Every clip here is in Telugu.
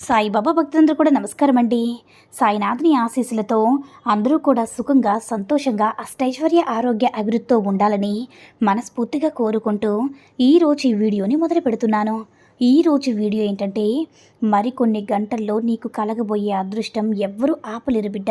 సాయిబాబా భక్తులందరూ కూడా నమస్కారం అండి సాయినాథుని ఆశీస్సులతో అందరూ కూడా సుఖంగా సంతోషంగా అష్టైశ్వర్య ఆరోగ్య అభివృద్ధితో ఉండాలని మనస్ఫూర్తిగా కోరుకుంటూ ఈరోజు ఈ వీడియోని మొదలు పెడుతున్నాను. ఈరోజు వీడియో ఏంటంటే మరికొన్ని గంటల్లో నీకు కలగబోయే అదృష్టం ఎవ్వరూ ఆపలేరు బిడ్డ.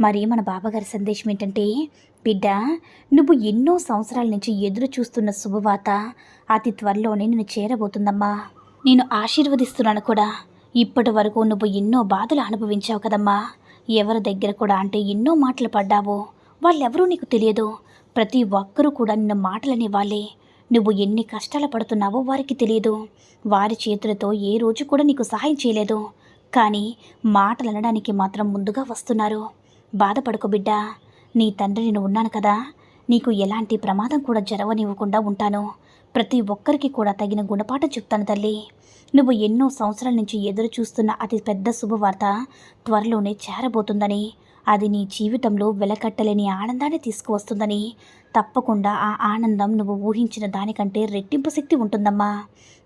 మరి మన బాబాగారి సందేశం ఏంటంటే బిడ్డ నువ్వు ఎన్నో సంవత్సరాల నుంచి ఎదురు చూస్తున్న శుభవార్త అతి త్వరలోనే నేను చేరబోతుందమ్మా. నేను ఆశీర్వదిస్తున్నాను కూడా. ఇప్పటి వరకు నువ్వు ఎన్నో బాధలు అనుభవించావు కదమ్మా. ఎవరి దగ్గర కూడా అంటే ఎన్నో మాటలు పడ్డావో వాళ్ళెవరూ నీకు తెలియదు. ప్రతి ఒక్కరూ కూడా నిన్న మాటలని వాళ్ళే. నువ్వు ఎన్ని కష్టాలు పడుతున్నావో వారికి తెలియదు. వారి చేతులతో ఏ రోజు కూడా నీకు సహాయం చేయలేదు. కానీ మాటలు అనడానికి మాత్రం ముందుగా వస్తున్నారు. బాధపడుకో బిడ్డా. నీ తండ్రి నేను ఉన్నాను కదా. నీకు ఎలాంటి ప్రమాదం కూడా జరగనివ్వకుండా ఉంటాను. ప్రతి ఒక్కరికి కూడా తగిన గుణపాఠం చెప్తాను తల్లి. నువ్వు ఎన్నో సంవత్సరాల నుంచి ఎదురు చూస్తున్న అతి పెద్ద శుభవార్త త్వరలోనే చేరబోతుందని అది నీ జీవితంలో వెలకట్టలేని ఆనందాన్ని తీసుకువస్తుందని. తప్పకుండా ఆ ఆనందం నువ్వు ఊహించిన దానికంటే రెట్టింపు శక్తి ఉంటుందమ్మా.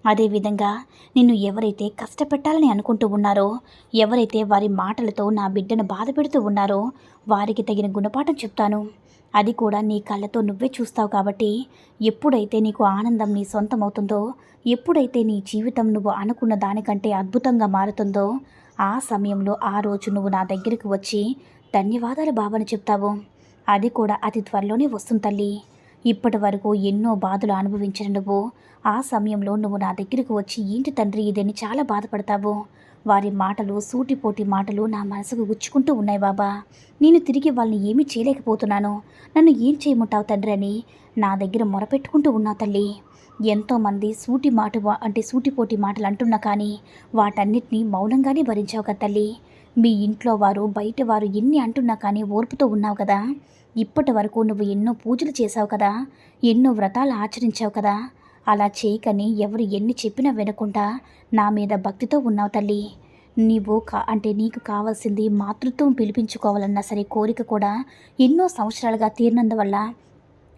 అదేవిధంగా నిన్ను ఎవరైతే కష్టపెట్టాలని అనుకుంటూ ఉన్నారో ఎవరైతే వారి మాటలతో నా బిడ్డను బాధ పెడుతూ ఉన్నారో వారికి తగిన గుణపాఠం చెప్తాను. అది కూడా నీ కళ్ళతో నువ్వే చూస్తావు కాబట్టి ఎప్పుడైతే నీకు ఆనందం నీ సొంతమవుతుందో ఎప్పుడైతే నీ జీవితం నువ్వు అనుకున్న దానికంటే అద్భుతంగా మారుతుందో ఆ సమయంలో ఆ రోజు నువ్వు నా దగ్గరకు వచ్చి ధన్యవాదాలు బాబాను చెప్తావు. అది కూడా అతి త్వరలోనే వస్తుంది తల్లి. ఇప్పటి వరకు ఎన్నో బాధలు అనుభవించిన నువ్వు. ఆ సమయంలో నువ్వు నా దగ్గరికి వచ్చి ఏంటి తండ్రి ఇదని చాలా బాధపడతావు. వారి మాటలు సూటిపోటి మాటలు నా మనసుకు గుచ్చుకుంటూ ఉన్నాయి బాబా. నేను తిరిగి వాళ్ళని ఏమీ చేయలేకపోతున్నాను. నన్ను ఏం చేయమంటావు తండ్రి అని నా దగ్గర మొరపెట్టుకుంటూ ఉన్నా తల్లి. ఎంతోమంది సూటి మాట అంటే సూటిపోటి మాటలు అంటున్నా కానీ వాటన్నిటినీ మౌనంగానే భరించావు కదా తల్లి. మీ ఇంట్లో వారు బయట వారు ఎన్ని అంటున్నా కానీ ఓర్పుతో ఉన్నావు కదా? ఇప్పటి వరకు నువ్వు ఎన్నో పూజలు చేశావు కదా? ఎన్నో వ్రతాలు ఆచరించావు కదా? అలా చేయకని ఎవరు ఎన్ని చెప్పినా వినకుండా నా మీద భక్తితో ఉన్నావు తల్లి. నీవు కా అంటే నీకు కావాల్సింది మాతృత్వం పిలిపించుకోవాలన్న సరే కోరిక కూడా ఎన్నో సంవత్సరాలుగా తీరినందువల్ల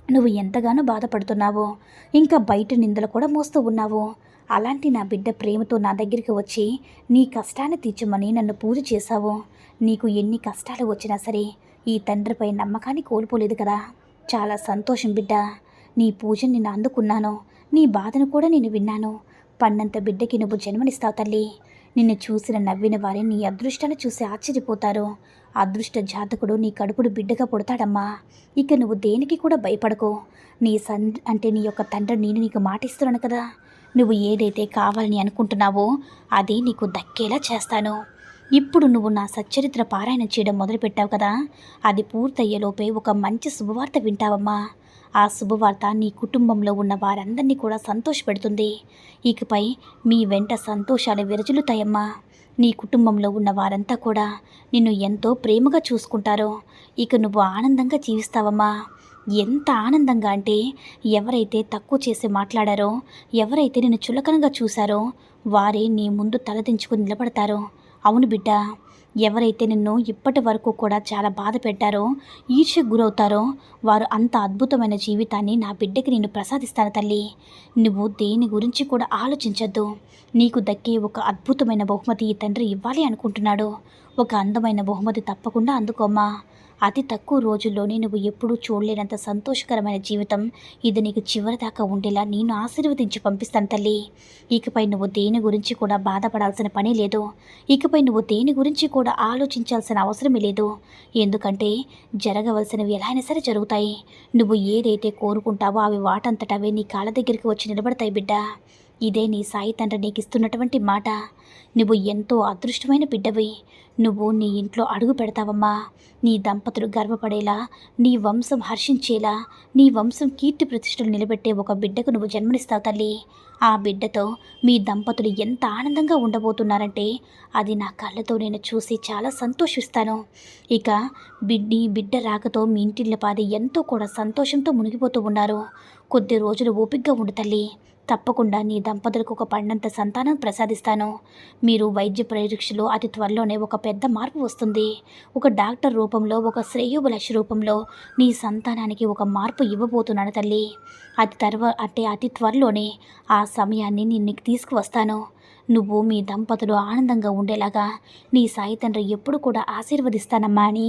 నువ్వు ఎంతగానో బాధపడుతున్నావు. ఇంకా బయట నిందలు కూడా మోస్తూ ఉన్నావు. అలాంటి నా బిడ్డ ప్రేమతో నా దగ్గరికి వచ్చి నీ కష్టాన్ని తీర్చమని నన్ను పూజ చేశావు. నీకు ఎన్ని కష్టాలు వచ్చినా సరే ఈ తండ్రిపై నమ్మకాన్ని కోల్పోలేదు కదా. చాలా సంతోషం బిడ్డ. నీ పూజని నేను అందుకున్నాను. నీ బాధను కూడా నేను విన్నాను. పన్నంత బిడ్డకి నువ్వు జన్మనిస్తావు తల్లి. నిన్ను చూసిన నవ్విన వారి నీ అదృష్టాన్ని చూసి ఆశ్చర్యపోతారు. అదృష్ట జాతకుడు నీ కడుపుడు బిడ్డగా పుడతాడమ్మా. ఇక నువ్వు దేనికి కూడా భయపడకు. నీ సన్ అంటే నీ యొక్క తండ్రి నేను నీకు మాటిస్తున్నాను కదా. నువ్వు ఏదైతే కావాలని అనుకుంటున్నావో అది నీకు దక్కేలా చేస్తాను. ఇప్పుడు నువ్వు నా సచ్చరిత్ర పారాయణం చేయడం మొదలుపెట్టావు కదా? అది పూర్తయ్యేలోపే ఒక మంచి శుభవార్త వింటావమ్మా. ఆ శుభవార్త నీ కుటుంబంలో ఉన్న వారందరినీ కూడా సంతోషపెడుతుంది. ఇకపై మీ వెంట సంతోషాలు విరజులుతాయమ్మా నీ కుటుంబంలో ఉన్న వారంతా కూడా నిన్ను ఎంతో ప్రేమగా చూసుకుంటారో. ఇక నువ్వు ఆనందంగా జీవిస్తావమ్మా. ఎంత ఆనందంగా అంటే ఎవరైతే తక్కువ చేసి మాట్లాడారో ఎవరైతే నేను చులకనగా చూశారో వారే నీ ముందు తలదించుకుని నిలబడతారో. అవును బిడ్డ ఎవరైతే నిన్ను ఇప్పటి వరకు కూడా చాలా బాధ పెట్టారో ఈర్ష్య గురవుతారో వారు అంత అద్భుతమైన జీవితాన్ని నా బిడ్డకి నేను ప్రసాదిస్తాను తల్లి. నువ్వు దేని గురించి కూడా ఆలోచించద్దు. నీకు దక్కే ఒక అద్భుతమైన బహుమతి ఈ తండ్రి ఇవ్వాలి అనుకుంటున్నాడు. ఒక అందమైన బహుమతి తప్పకుండా అందుకోమ్మా. అతి తక్కువ రోజుల్లోనే నువ్వు ఎప్పుడూ చూడలేనంత సంతోషకరమైన జీవితం ఇది నీకు చివరిదాకా ఉండేలా నేను ఆశీర్వదించి పంపిస్తాను తల్లి. ఇకపై నువ్వు దేని గురించి కూడా బాధపడాల్సిన పని లేదు. ఇకపై నువ్వు దేని గురించి కూడా ఆలోచించాల్సిన అవసరమే లేదు. ఎందుకంటే జరగవలసినవి ఎలా అయినా సరే జరుగుతాయి. నువ్వు ఏదైతే కోరుకుంటావో అవి వాటంతటవే నీ కాళ్ళ దగ్గరికి వచ్చి నిలబడతాయి బిడ్డ. ఇదే నీ సాయి తండ్రి నీకు ఇస్తున్నటువంటి మాట. నువ్వు ఎంతో అదృష్టమైన బిడ్డవి. నువ్వు నీ ఇంట్లో అడుగు పెడతావమ్మా. నీ దంపతులు గర్వపడేలా నీ వంశం హర్షించేలా నీ వంశం కీర్తి ప్రతిష్టలు నిలబెట్టే ఒక బిడ్డకు నువ్వు జన్మనిస్తావు తల్లి. ఆ బిడ్డతో మీ దంపతులు ఎంత ఆనందంగా ఉండబోతున్నారంటే అది నా కళ్ళతో నేను చూసి చాలా సంతోషిస్తాను. ఇక బిడ్డి బిడ్డ రాకతో మీ ఇంటిల్లపాది ఎంతో కూడా సంతోషంతో మునిగిపోతూ ఉన్నారు. కొద్ది రోజులు ఓపికగా ఉండు తల్లి. తప్పకుండా నీ దంపతులకు ఒక పండంత సంతానం ప్రసాదిస్తాను. మీరు వైద్య పరీక్షలో అతి త్వరలోనే ఒక పెద్ద మార్పు వస్తుంది. ఒక డాక్టర్ రూపంలో ఒక శ్రేయోభిలాష రూపంలో నీ సంతానానికి ఒక మార్పు ఇవ్వబోతున్నాను తల్లి. అతి తర్వ అంటే అతి త్వరలోనే ఆ సమయాన్ని నేను నీకు తీసుకువస్తాను. నువ్వు మీ దంపతులు ఆనందంగా ఉండేలాగా నీ సాయి తండ్రి ఎప్పుడు కూడా ఆశీర్వదిస్తానమ్మా అని